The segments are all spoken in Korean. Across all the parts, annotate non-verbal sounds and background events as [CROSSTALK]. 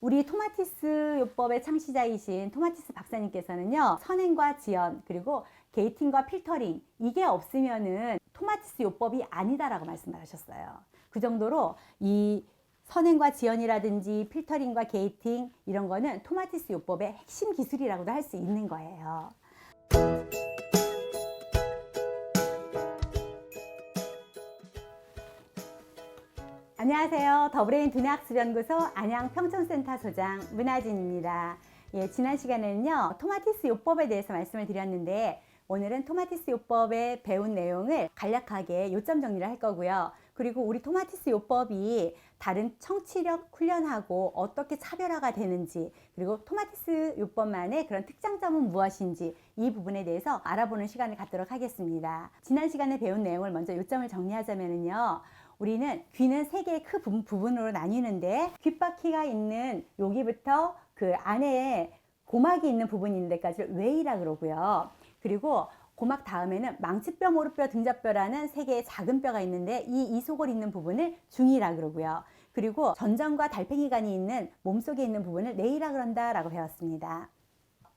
우리 토마티스 요법의 창시자이신 토마티스 박사님께서는요, 선행과 지연, 그리고 게이팅과 필터링, 이게 없으면은 토마티스 요법이 아니다라고 말씀을 하셨어요. 그 정도로 이 선행과 지연이라든지 필터링과 게이팅, 이런 거는 토마티스 요법의 핵심 기술이라고도 할 수 있는 거예요. 안녕하세요. 더브레인 두뇌학습연구소 안양평촌센터 소장 문하진입니다. 예, 지난 시간에는요, 토마티스 요법에 대해서 말씀을 드렸는데, 오늘은 토마티스 요법에 배운 내용을 간략하게 요점 정리를 할 거고요. 그리고 우리 토마티스 요법이 다른 청취력 훈련하고 어떻게 차별화가 되는지, 그리고 토마티스 요법만의 그런 특장점은 무엇인지 이 부분에 대해서 알아보는 시간을 갖도록 하겠습니다. 지난 시간에 배운 내용을 먼저 요점을 정리하자면요. 우리는 귀는 세 개의 큰 부분- 부분으로 나뉘는데 귓바퀴가 있는 여기부터 그 안에 고막이 있는 있는 데까지를 외이라 그러고요. 그리고 고막 다음에는 망치뼈, 모르뼈, 등잔뼈라는 세 개의 작은 뼈가 있는데 이 이속을 있는 부분을 중이라 그러고요. 그리고 전정과 달팽이관이 있는 몸속에 있는 부분을 내이라 그런다라고 배웠습니다.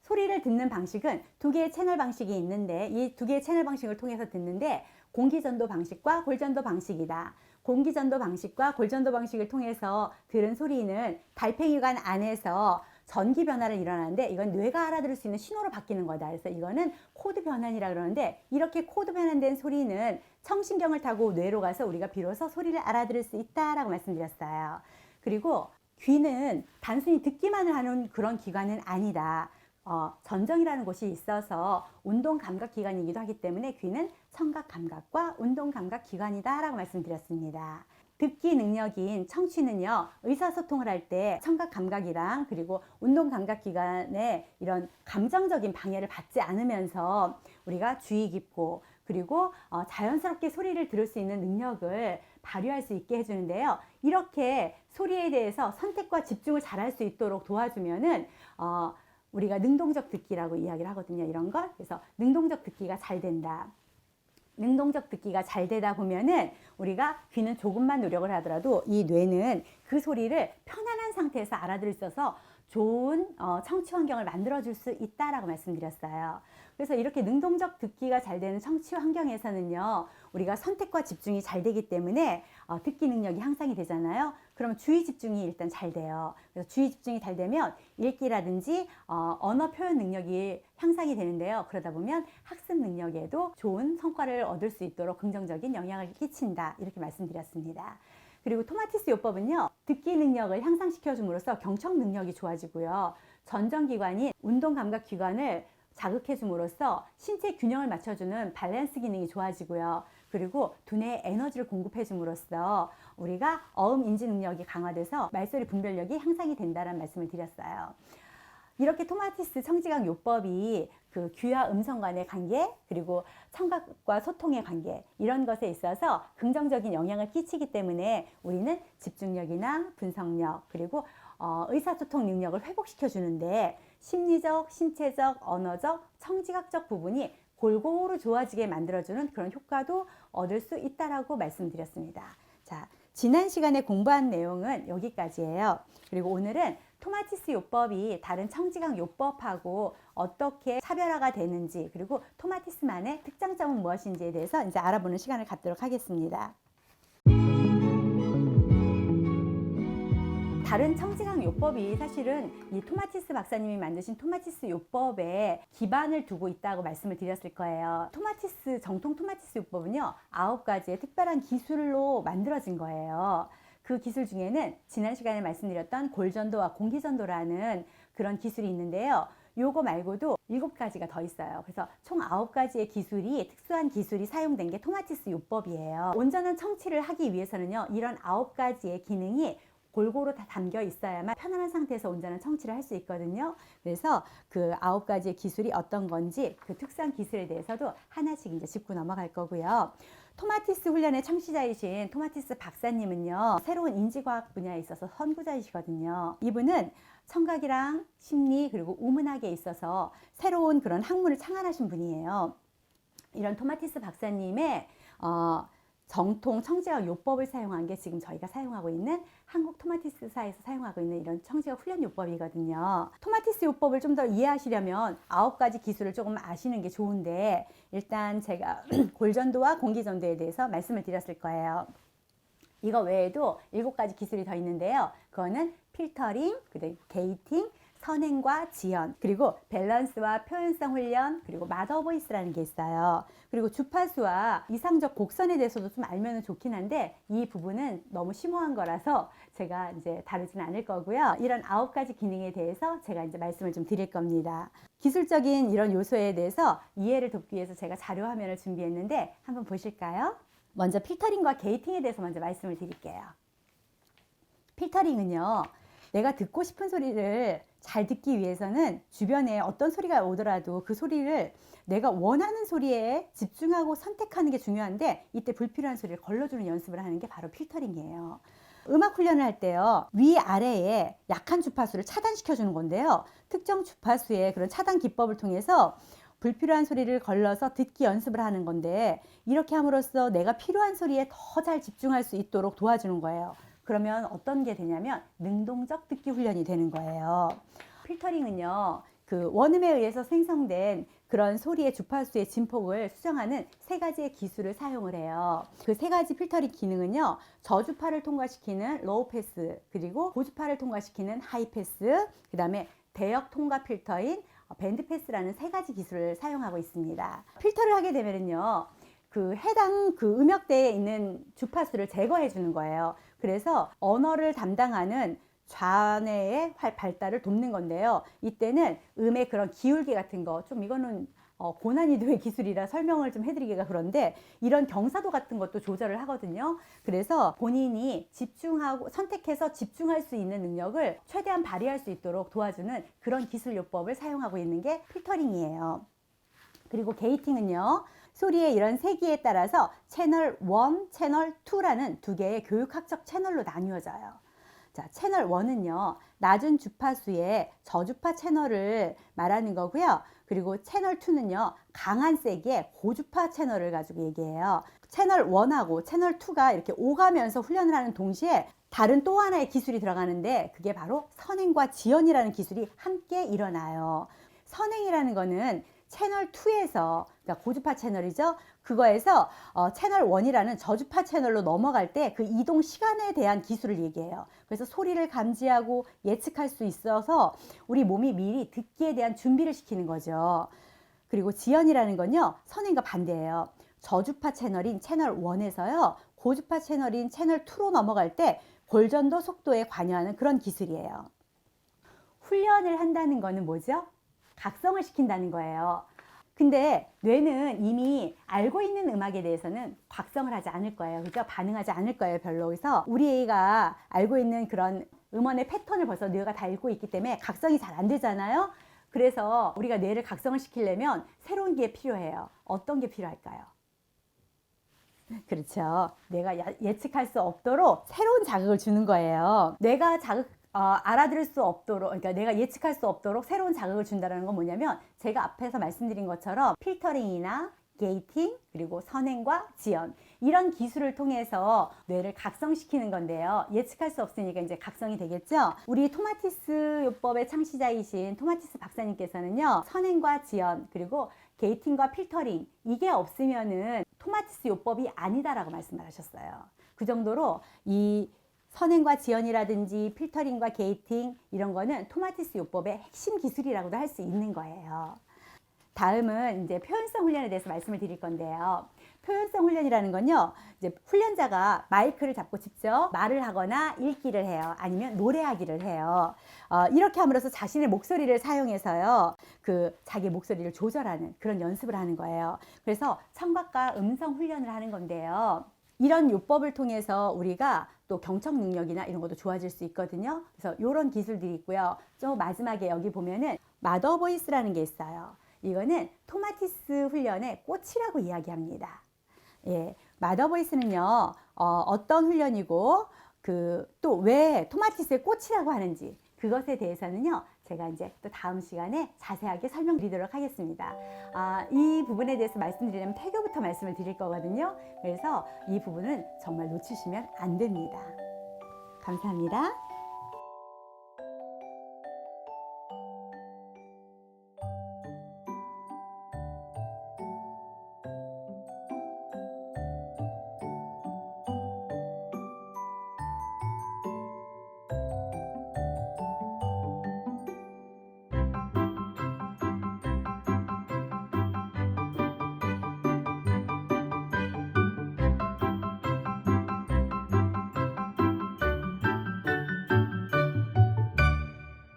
소리를 듣는 방식은 두 개의 채널 방식이 있는데 이 두 개의 채널 방식을 통해서 듣는데 공기전도 방식과 골전도 방식이다. 공기전도 방식과 골전도 방식을 통해서 들은 소리는 달팽이관 안에서 전기 변화를 일어나는데 이건 뇌가 알아들을 수 있는 신호로 바뀌는 거다. 그래서 이거는 코드 변환이라 그러는데 이렇게 코드 변환된 소리는 청신경을 타고 뇌로 가서 우리가 비로소 소리를 알아들을 수 있다라고 말씀드렸어요. 그리고 귀는 단순히 듣기만을 하는 그런 기관은 아니다. 어, 전정이라는 곳이 있어서 운동 감각 기관이기도 하기 때문에 귀는 청각 감각과 운동 감각 기관이다 라고 말씀드렸습니다. 듣기 능력인 청취는요, 의사소통을 할 때 청각 감각이랑 그리고 운동 감각 기관에 이런 감정적인 방해를 받지 않으면서 우리가 주의 깊고 그리고 어, 자연스럽게 소리를 들을 수 있는 능력을 발휘할 수 있게 해주는데요. 이렇게 소리에 대해서 선택과 집중을 잘할 수 있도록 도와주면은 어, 우리가 능동적 듣기라고 이야기를 하거든요. 이런 걸. 그래서 능동적 듣기가 잘 된다. 능동적 듣기가 잘 되다 보면은 우리가 귀는 조금만 노력을 하더라도 이 뇌는 그 소리를 편안한 상태에서 알아들을 수 있어서 좋은 어, 청취 환경을 만들어 줄 수 있다라고 말씀드렸어요. 그래서 이렇게 능동적 듣기가 잘 되는 청취 환경에서는요, 우리가 선택과 집중이 잘 되기 때문에 어, 듣기 능력이 향상이 되잖아요. 그러면 주의 집중이 일단 잘 돼요. 그래서 주의 집중이 잘 되면 읽기라든지 어, 언어 표현 능력이 향상이 되는데요. 그러다 보면 학습 능력에도 좋은 성과를 얻을 수 있도록 긍정적인 영향을 끼친다. 이렇게 말씀드렸습니다. 그리고 토마티스 요법은요, 듣기 능력을 향상시켜 줌으로써 경청 능력이 좋아지고요. 전정기관인 운동 감각 기관을 자극해 줌으로써 신체 균형을 맞춰주는 밸런스 기능이 좋아지고요. 그리고 두뇌에 에너지를 공급해 줌으로써 우리가 어음 인지 능력이 강화돼서 말소리 분별력이 향상이 된다는 말씀을 드렸어요. 이렇게 토마티스 청지각 요법이 그 귀와 음성 간의 관계 그리고 청각과 소통의 관계 이런 것에 있어서 긍정적인 영향을 끼치기 때문에 우리는 집중력이나 분석력 그리고 어, 의사소통 능력을 회복시켜 주는데 심리적, 신체적, 언어적, 청지각적 부분이 골고루 좋아지게 만들어주는 그런 효과도 얻을 수 있다라고 말씀드렸습니다. 자, 지난 시간에 공부한 내용은 여기까지예요. 그리고 오늘은 토마티스 요법이 다른 청지각 요법하고 어떻게 차별화가 되는지 그리고 토마티스만의 특장점은 무엇인지에 대해서 이제 알아보는 시간을 갖도록 하겠습니다. 다른 청지각 요법이 사실은 이 토마티스 박사님이 만드신 토마티스 요법에 기반을 두고 있다고 말씀을 드렸을 거예요. 토마티스 정통 토마티스 요법은요 아홉 가지의 특별한 기술로 만들어진 거예요. 그 기술 중에는 지난 시간에 말씀드렸던 골전도와 공기전도라는 그런 기술이 있는데요. 요거 말고도 일곱 가지가 더 있어요. 그래서 총 아홉 가지의 기술이 특수한 기술이 사용된 게 토마티스 요법이에요. 온전한 청취를 하기 위해서는요. 이런 아홉 가지의 기능이 골고루 다 담겨 있어야만 편안한 상태에서 온전한 청취를 할 수 있거든요. 그래서 그 아홉 가지의 기술이 어떤 건지 그 특수한 기술에 대해서도 하나씩 이제 짚고 넘어갈 거고요. 토마티스 훈련의 창시자이신 토마티스 박사님은요, 새로운 인지과학 분야에 있어서 선구자이시거든요. 이분은 청각이랑 심리 그리고 우문학에 있어서 새로운 그런 학문을 창안하신 분이에요. 이런 토마티스 박사님의 어, 정통 청지학 요법을 사용한 게 지금 저희가 사용하고 있는 한국 토마티스사에서 사용하고 있는 이런 청지학 훈련 요법이거든요. 토마티스 요법을 좀 더 이해하시려면 아홉 가지 기술을 조금 아시는 게 좋은데 일단 제가 [CLEARS THROAT] 골전도와 공기전도에 대해서 말씀을 드렸을 거예요. 이거 외에도 일곱 가지 기술이 더 있는데요. 그거는 필터링, 그리고 게이팅, 선행과 지연, 그리고 밸런스와 표현성 훈련, 그리고 마더 보이스라는 게 있어요. 그리고 주파수와 이상적 곡선에 대해서도 좀 알면 좋긴 한데 이 부분은 너무 심오한 거라서 제가 이제 다루진 않을 거고요. 이런 아홉 가지 기능에 대해서 제가 이제 말씀을 좀 드릴 겁니다. 기술적인 이런 요소에 대해서 이해를 돕기 위해서 제가 자료 화면을 준비했는데 한번 보실까요? 먼저 필터링과 게이팅에 대해서 먼저 말씀을 드릴게요. 필터링은요, 내가 듣고 싶은 소리를 잘 듣기 위해서는 주변에 어떤 소리가 오더라도 그 소리를 내가 원하는 소리에 집중하고 선택하는 게 중요한데 이때 불필요한 소리를 걸러주는 연습을 하는 게 바로 필터링이에요. 음악 훈련을 할 때요, 위아래에 약한 주파수를 차단시켜 주는 건데요. 특정 주파수의 그런 차단 기법을 통해서 불필요한 소리를 걸러서 듣기 연습을 하는 건데 이렇게 함으로써 내가 필요한 소리에 더 잘 집중할 수 있도록 도와주는 거예요. 그러면 어떤 게 되냐면 능동적 듣기 훈련이 되는 거예요. 필터링은요, 그 원음에 의해서 생성된 그런 소리의 주파수의 진폭을 수정하는 세 가지의 기술을 사용을 해요. 그 세 가지 필터링 기능은요, 저주파를 통과시키는 로우 패스, 그리고 고주파를 통과시키는 하이 패스, 그 다음에 대역 통과 필터인 밴드 패스라는 세 가지 기술을 사용하고 있습니다. 필터를 하게 되면은요, 그 해당 그 음역대에 있는 주파수를 제거해 주는 거예요. 그래서 언어를 담당하는 좌뇌의 활- 발달을 돕는 건데요. 이때는 음의 그런 기울기 같은 거, 좀 이거는 어, 고난이도의 기술이라 설명을 좀 해드리기가 그런데 이런 경사도 같은 것도 조절을 하거든요. 그래서 본인이 집중하고 선택해서 집중할 수 있는 능력을 최대한 발휘할 수 있도록 도와주는 그런 기술 요법을 사용하고 있는 게 필터링이에요. 그리고 게이팅은요. 소리의 이런 세기에 따라서 채널 1, 채널 2라는 두 개의 교육학적 채널로 나뉘어져요. 자, 채널 1은요. 낮은 주파수의 저주파 채널을 말하는 거고요. 그리고 채널 2는요. 강한 세기의 고주파 채널을 가지고 얘기해요. 채널 1하고 채널 2가 이렇게 오가면서 훈련을 하는 동시에 다른 또 하나의 기술이 들어가는데 그게 바로 선행과 지연이라는 기술이 함께 일어나요. 선행이라는 거는 채널 2에서 그러니까 고주파 채널이죠. 그거에서 어, 채널 1이라는 저주파 채널로 넘어갈 때 그 이동 시간에 대한 기술을 얘기해요. 그래서 소리를 감지하고 예측할 수 있어서 우리 몸이 미리 듣기에 대한 준비를 시키는 거죠. 그리고 지연이라는 건요. 선행과 반대예요. 저주파 채널인 채널 1에서요. 고주파 채널인 채널 2로 넘어갈 때 골전도 속도에 관여하는 그런 기술이에요. 훈련을 한다는 거는 뭐죠? 각성을 시킨다는 거예요. 근데 뇌는 이미 알고 있는 음악에 대해서는 각성을 하지 않을 거예요. 그죠? 반응하지 않을 거예요, 별로. 그래서 우리 애가 알고 있는 그런 음원의 패턴을 벌써 뇌가 다 읽고 있기 때문에 각성이 잘 안 되잖아요. 그래서 우리가 뇌를 각성을 시키려면 새로운 게 필요해요. 어떤 게 필요할까요? 그렇죠. 내가 야- 예측할 수 없도록 새로운 자극을 주는 거예요. 뇌가 자극 어, 알아들을 수 없도록, 그러니까 내가 예측할 수 없도록 새로운 자극을 준다는 건 뭐냐면 제가 앞에서 말씀드린 것처럼 필터링이나 게이팅 그리고 선행과 지연 이런 기술을 통해서 뇌를 각성시키는 건데요. 예측할 수 없으니까 이제 각성이 되겠죠. 우리 토마티스 요법의 창시자이신 토마티스 박사님께서는요. 선행과 지연 그리고 게이팅과 필터링 이게 없으면은 토마티스 요법이 아니다라고 말씀을 하셨어요. 그 정도로 이 선행과 지연이라든지 필터링과 게이팅 이런 거는 토마티스 요법의 핵심 기술이라고도 할 수 있는 거예요. 다음은 이제 표현성 훈련에 대해서 말씀을 드릴 건데요. 표현성 훈련이라는 건요, 이제 훈련자가 마이크를 잡고 직접 말을 하거나 읽기를 해요. 아니면 노래하기를 해요. 어, 이렇게 함으로써 자신의 목소리를 사용해서요, 그 자기 목소리를 조절하는 그런 연습을 하는 거예요. 그래서 청각과 음성 훈련을 하는 건데요. 이런 요법을 통해서 우리가 또 경청 능력이나 이런 것도 좋아질 수 있거든요. 그래서 이런 기술들이 있고요. 좀 마지막에 여기 보면은 마더 보이스라는 게 있어요. 이거는 토마티스 훈련의 꽃이라고 이야기합니다. 예, 마더 보이스는요, 어, 어떤 훈련이고, 그, 또 왜 토마티스의 꽃이라고 하는지, 그것에 대해서는요, 제가 이제 또 다음 시간에 자세하게 설명드리도록 하겠습니다. 아, 이 부분에 대해서 말씀드리려면 태교부터 말씀을 드릴 거거든요. 그래서 이 부분은 정말 놓치시면 안 됩니다. 감사합니다.